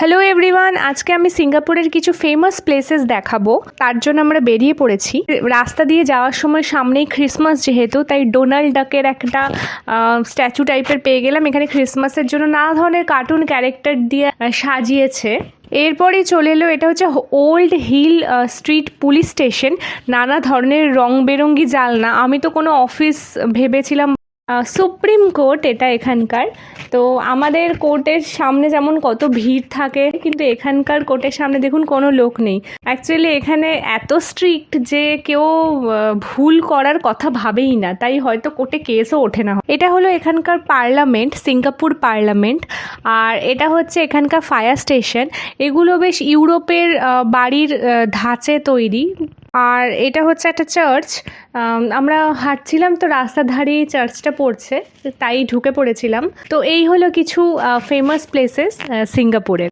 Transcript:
Hello everyone আজকে আমি সিঙ্গাপুরের কিছু ফেমাস প্লেসেস দেখাবো। তার জন্য আমরা বেরিয়ে পড়েছি। রাস্তা দিয়ে যাওয়ার সময় সামনেই ক্রিসমাস যেহেতু, তাই ডোনাল্ড ডাকের একটা স্ট্যাচু টাইপের পেয়ে গেলাম। এখানে ক্রিসমাসের জন্য নানা ধরনের কার্টুন ক্যারেক্টার দিয়ে সাজিয়েছে। এরপরেই চলে এলো, এটা হচ্ছে old hill street police station নানা ধরনের রং বেরঙ্গি জালনা। আমি তো কোনো অফিস ভেবেছিলাম সুপ্রিম কোর্ট এটা এখানকার। তো আমাদের কোর্টের সামনে যেমন কত ভিড় থাকে, কিন্তু এখানকার কোর্টের সামনে দেখুন কোনো লোক নেই। অ্যাকচুয়ালি এখানে এত স্ট্রিক্ট যে কেউ ভুল করার কথা ভাবেই না। তাই হয়তো কোর্টে কেসও ওঠে না। এটা হলো এখানকার পার্লামেন্ট, সিঙ্গাপুর পার্লামেন্ট। আর এটা হচ্ছে এখানকার ফায়ার স্টেশন। এগুলো বেশ ইউরোপের বাড়ির ধাঁচে তৈরি। আর এটা হচ্ছে একটা চার্চ আমরা হাঁটছিলাম তো রাস্তার ধারেই চার্চটা পড়ছে, তাই ঢুকে পড়েছিলাম। তো এই হলো কিছু ফেমাস প্লেসেস সিঙ্গাপুরের